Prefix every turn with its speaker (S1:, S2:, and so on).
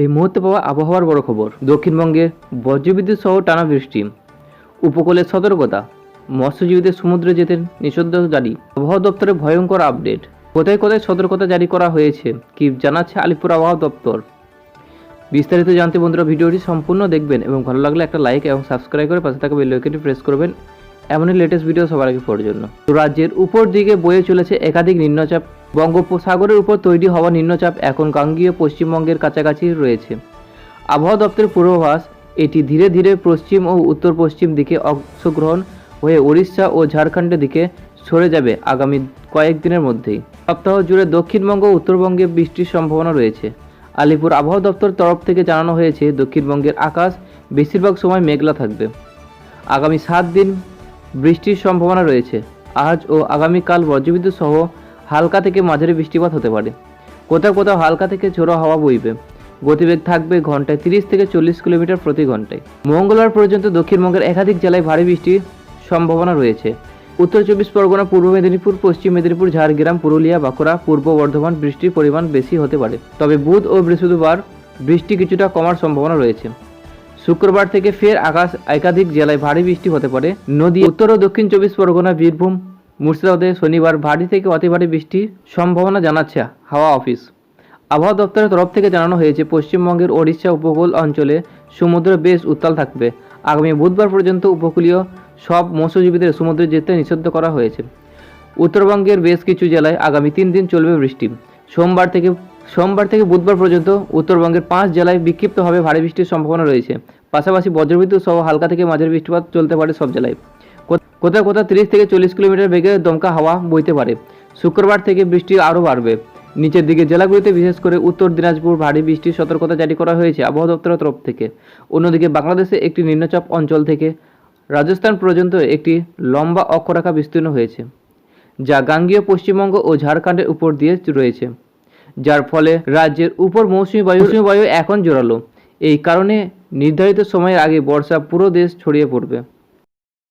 S1: এই মুহূর্তে পাওয়া আবহাওয়ার বড় খবর। দক্ষিণবঙ্গে বজ্রবিদ্যুৎ সহ টানা বৃষ্টি। উপকূলের সতর্কতা। মৎস্যজীবীদের সমুদ্রে যেতে নিষিদ্ধ জারি। আবহাওয়া দপ্তরের ভয়ঙ্কর আপডেট। কোথায় কোথায় সতর্কতা জারি করা হয়েছে, কি জানাচ্ছে আলিপুর আবহাওয়া দপ্তর? বিস্তারিত জানতে বন্ধুরা ভিডিওটি সম্পূর্ণ দেখবেন এবং ভালো লাগলে একটা লাইক এবং সাবস্ক্রাইব করে পাশে থাকা বেল আইকনটি প্রেস করবেন। এমনই লেটেস্ট ভিডিও সবার আগে পড়ার জন্য। তো রাজ্যের উপর দিকে বয়ে চলেছে একাধিক নিম্নচাপ। বঙ্গোপসাগরের উপর তৈরি হওয়া নিম্নচাপ এখন গাঙ্গীয় পশ্চিমবঙ্গের কাছাকাছি রয়েছে। আবহাওয়া দপ্তরের পূর্বাভাস, এটি ধীরে ধীরে পশ্চিম ও উত্তর পশ্চিম দিকে অংশগ্রহণ হয়ে উড়িষ্যা ও ঝাড়খণ্ডের দিকে সরে যাবে আগামী কয়েকদিনের মধ্যেই। সপ্তাহ জুড়ে দক্ষিণবঙ্গ ও উত্তরবঙ্গে বৃষ্টির সম্ভাবনা রয়েছে। আলিপুর আবহাওয়া দপ্তর তরফ থেকে জানানো হয়েছে, দক্ষিণবঙ্গের আকাশ বেশিরভাগ সময় মেঘলা থাকবে। আগামী সাত দিন বৃষ্টির সম্ভাবনা রয়েছে। আজ ও আগামীকাল বজ্রবিদ্যুৎ সহ হালকা থেকে মাঝারি বৃষ্টিপাত হতে পারে। কোথাও কোথাও হালকা থেকে ঝোড়ো হাওয়া বইবে। গতিবেগ থাকবে ঘন্টায় তিরিশ থেকে চল্লিশ কিলোমিটার প্রতি ঘন্টায়। মঙ্গলবার পর্যন্ত দক্ষিণবঙ্গের একাধিক জেলায় ভারী বৃষ্টির সম্ভাবনা রয়েছে। উত্তর চব্বিশ পরগনা, পূর্ব মেদিনীপুর, পশ্চিম মেদিনীপুর, ঝাড়গ্রাম, পুরুলিয়া, বাঁকুড়া, পূর্ব বর্ধমান বৃষ্টির পরিমাণ বেশি হতে পারে। তবে বুধ ও বৃহস্পতিবার বৃষ্টি কিছুটা কমার সম্ভাবনা রয়েছে। শুক্রবার থেকে ফের আকাশ একাধিক জেলায় ভারী বৃষ্টি হতে পারে। নদী উত্তর ও দক্ষিণ চব্বিশ পরগনা, বীরভূম মুর্শিদাবাদে শনিবার ভারী থেকে অতি ভারী বৃষ্টির সম্ভাবনা জানাচ্ছে হাওয়া অফিস। আবহাওয়া দপ্তরের তরফ থেকে জানানো হয়েছে, পশ্চিমবঙ্গের ওড়িশা উপকূল অঞ্চলে সমুদ্র বেশ উত্তাল থাকবে। আগামী বুধবার পর্যন্ত উপকূলীয় সব মৎস্যজীবীদের সমুদ্রে যেতে নিষিদ্ধ করা হয়েছে। উত্তরবঙ্গের বেশ কিছু জেলায় আগামী তিন দিন চলবে বৃষ্টি। সোমবার থেকে সোমবার থেকে বুধবার পর্যন্ত উত্তরবঙ্গের পাঁচ জেলায় বিক্ষিপ্তভাবে ভারী বৃষ্টির সম্ভাবনা রয়েছে। পাশাপাশি বজ্রবিদ্যুৎ সহ হালকা থেকে মাঝের বৃষ্টিপাত চলতে পারে সব জেলায়। কোথাও কোথাও তিরিশ থেকে চল্লিশ কিলোমিটার বেগে দমকা হাওয়া বইতে পারে। শুক্রবার থেকে বৃষ্টি আরও বাড়বে। নিচের দিকে জেলাগুলিতে বিশেষ করে উত্তর দিনাজপুর, ভারী বৃষ্টির সতর্কতা জারি করা হয়েছে আবহাওয়া দপ্তরের তরফ থেকে। অন্যদিকে বাংলাদেশে একটি নিম্নচাপ অঞ্চল থেকে রাজস্থান পর্যন্ত একটি লম্বা অক্ষরেখা বিস্তীর্ণ হয়েছে, যা গাঙ্গীয় পশ্চিমবঙ্গ ও ঝাড়খণ্ডের উপর দিয়ে রয়েছে। যার ফলে রাজ্যের উপর মৌসুমি বায়ু মৌসুমি বায়ু এখন জোরালো। এই কারণে নির্ধারিত সময়ের আগে বর্ষা পুরো দেশ ছড়িয়ে পড়বে।